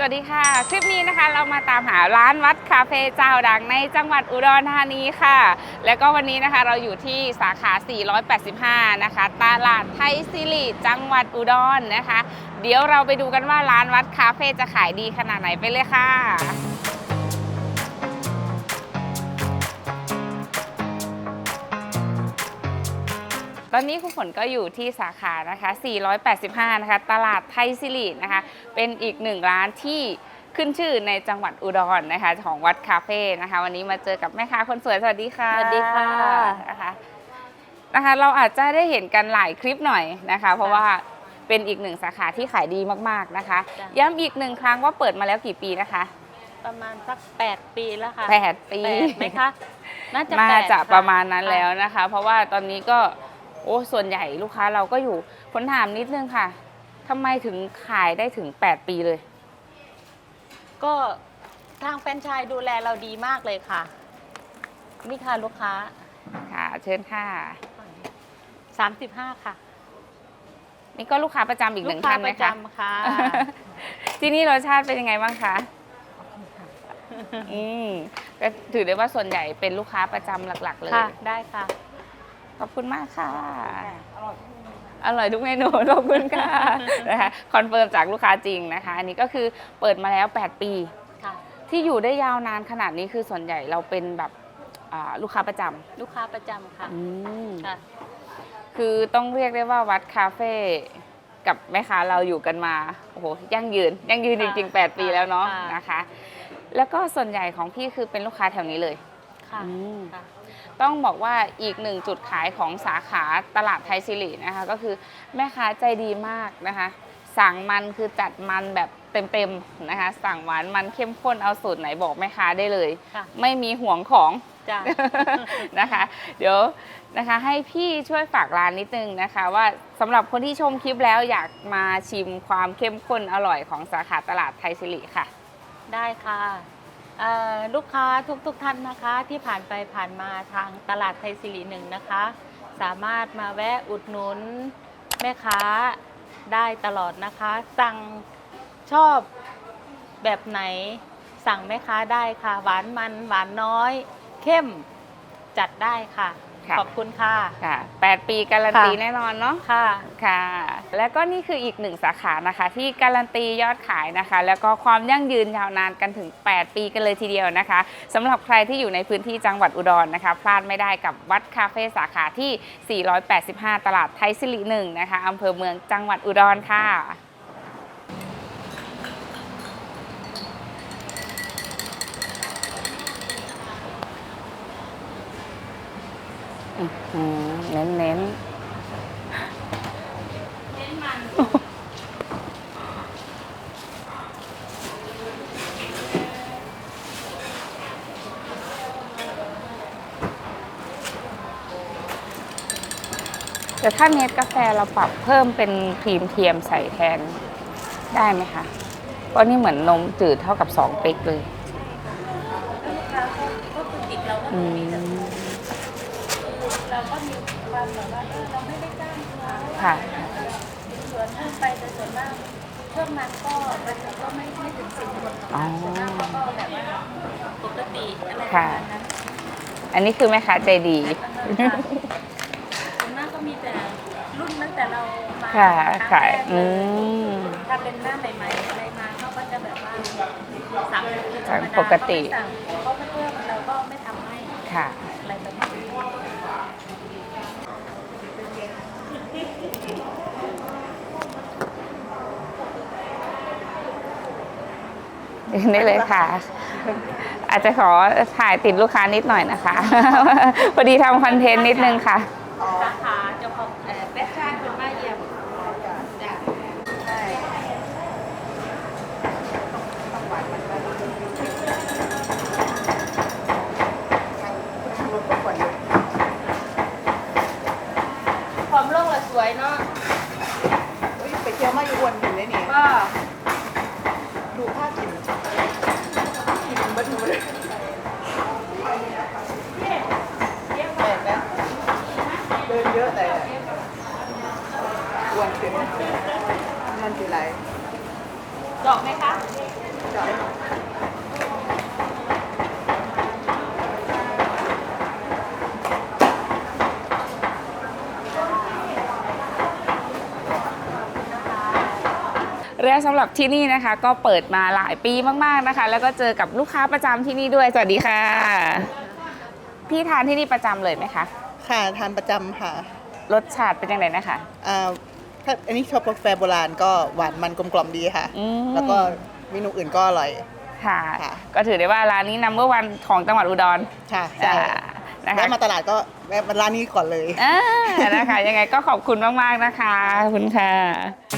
สวัสดีค่ะ คลิปนี้นะคะเรามาตามหาร้านวัดคาเฟ่เจ้าดังในจังหวัดอุดรธานีค่ะ แล้วก็วันนี้นะคะเราอยู่ที่สาขา 485 นะคะ ตลาดไทยซิริจังหวัดอุดรนะคะ เดี๋ยวเราไปดูกันว่าร้านวัดคาเฟ่จะขายดีขนาดไหนไปเลยค่ะ ตอนนี้คุณฝนก็อยู่ที่สาขานะคะ 485 นะคะ ตลาดไทยซิรินะคะ เป็นอีกหนึ่งร้านที่ขึ้นชื่อในจังหวัดอุดรนะคะ ของวัดคาเฟ่นะคะ วันนี้มาเจอกับแม่ค้าคนสวยสวัสดีค่ะสวัสดีค่ะนะคะนะคะ เราอาจจะได้เห็นกันหลายคลิปหน่อยนะคะ เพราะว่าเป็นอีกหนึ่งสาขาที่ขายดีมากๆนะคะ จ้ะ ย้ำอีกหนึ่งครั้งว่าเปิดมาแล้วกี่ปีนะคะ ประมาณสัก 8 ปีแล้วค่ะ8ปี แปดไหมคะ น่าจะน่าแปดจะค่ประมาณนั้นค่แล้วนะคะ เพราะว่าตอนนี้ก็โอ้ส่วนใหญ่ลูกค้าเราก็อยู่คนถามนิดนึงค่ะทำไมถึงขายได้ถึง 8 ปีเลย ก็ทางแฟรนไชส์ดูแลเราดีมากเลยค่ะ นี่ค่ะลูกค้า ค่ะ เชิญค่ะ 35 ค่ะ นี่ก็ลูกค้าประจำอีกหลูนึ่กงค้าท่านไหปมระคะจำค่ะ ที่นี่รสชาติเป็นยังไงบ้างคะ อืมก็ถือได้ว่าส่วนใหญ่เป็นลูกค้าประจำหลัก ๆ เลย ค่ะ ได้ค่ะ ขอบคุณมากค่ะ อร่อยทุกเมนูขอบคุณค่ะนะคะคอนเฟิร์มจากลูกค้าจริงนะคะ อันนี้ก็คือเปิดมาแล้ว 8 ปี ค่ะ ที่อยู่ได้ยาวนานขนาดนี้คือส่วนใหญ่เราเป็นแบบอ่าลูกค้าประจลูกค้าประจำค่ะำอืมค่ะ คือต้องเรียกได้ว่าวัดคาเฟ่กับแม่ค้าเราอยู่กันมาโอ้โหยั่งยืนยั่งยืนจค่ะริงๆ8ปีแล้วเนาะค่ะ นะคะ แล้วก็ส่วนใหญ่ของพี่คือเป็นลูกค้าแถวนี้เลยค่ะอืม ค่ะ ต้องบอกว่าอีกหนึ่งจุดขายของสาขาตลาดไทยซิรินะคะ ก็คือแม่ค้าใจดีมากนะคะ สั่งมันคือจัดมันแบบเต็มๆนะคะ สั่งหวานมันเข้มข้นเอาสูตรไหนบอกแม่ค้าได้เลย ค่ะ ไม่มีห่วงของ จ้ะ นะคะ เดี๋ยวนะคะให้พี่ช่วยฝากร้านนิดนึงนะคะ ว่าสำหรับคนที่ชมคลิปแล้วอยากมาชิมความเข้มข้นอร่อยของสาขาตลาดไทยซิริค่ะ ได้ค่ะ เอ่อลูกค้าทุกๆทท่านนะคะที่ผ่านไปผ่านมาทางตลาดไทยสิริหนึ่งนะคะ สามารถมาแวะอุดหนุนแม่ค้าได้ตลอดนะคะ สั่งชอบแบบไหนสั่งแม่ค้าได้ค่ะ หวานมันหวานน้อย เข้มจัดได้ค่ะ ค่ะขอบคุณค่ะ ค่ะ 8 ปีการันตีค่ะ แน่นอนเนาะ ค่ะ ค่ะ แล้วก็นี่คืออีกหนึ่งสาขานะคะ ที่การันตียอดขายนะคะ แล้วก็ความยั่งยืนยาวนานกันถึง 8 ปีกันเลยทีเดียวนะคะสำหรับใครที่อยู่ในพื้นที่จังหวัดอุดรนะคะ พลาดไม่ได้กับวัดคาเฟ่สาขาที่ 485 ตลาดไทยสิริหนึ่งนะคะอำเภอเมืองจังหวัดอุดรค่ะ เน้นเน้นแต่ถ้าเนสกาแฟเราปรับเพิ่มเป็นครีมเทียมใส่แทนได้ไหมคะ เพราะนี่เหมือนนมจืดเท่ากับ2เป๊กเลยอืม เราก็มีความแบบว่าเออเราไม่ได้จ้างเขาค่ะ ส่วนมากไปแต่ส่วนมากช่วงนั้นก็มันก็ไม่ไม่ถึงสิบคนหรอกอ๋อส่วนมากเขาก็แบบว่าปกติอะไรประค่ะมาณนั้นอันนี้คือแม่ค้าใจดี ค่ะส่วนมากก็มีแต่รุ่นตั้งแต่เรามาค่ะครั้ค่ะงแรกอืเลยมถ้าเป็นหน้าใหม่ๆอะไรมาเขาก็จะแบบว่าสั่งเป็นธรรมดาปกติ เขาไม่สั่งเขาไม่เพิ่มเราก็ไม่ทำให้ ค่ะ อะไรประมาณนี้ นี่เลยค่ะ อาจจะขอถ่ายติดลูกค้านิดหน่อยนะคะ พอดีทำคอนเทนต์นิดนึงค่ะ สาขาเจ้าของเอ่อแบชชั่นเป็นมาเยี่ยมจ้ะใช่ความโล่งและสวยเนาะเฮ้ยไปเที่ยวมาอยู่อ้วนอยู่เลยนี่ก็ดูภาพกินกินบัดดูเลยแปลกนะ เยอะแต่อ้วนขึ้นนั่นคืออะไรดอกไหมคะและสำหรับที่นี่นะคะ ก็เปิดมาหลายปีมากๆนะคะ แล้วก็เจอกับลูกค้าประจำที่นี่ด้วย สวัสดีค่ะ พี่ทานที่นี่ประจำเลยไหมคะ ค่ะทานประจำค่ะรสชาติเป็นยังไงนะคะ อ่าถ้าอันนี้ชอบกาแฟโบราณก็หวานมันกลมกล่อมดีค่ะ อืม แล้วก็เมนูอื่นก็อร่อย ค่ะ ค่ะ ก็ถือได้ว่าร้านนี้นัมเบอร์วันของจังหวัดอุดรค่ะใช่อ่านะคะ แวะมาตลาดก็แวะมาร้านนี้ก่อนเลย อ่านะคะ ยังไงก็ขอบคุณมาก ๆ นะคะ ขอบคุณค่ะ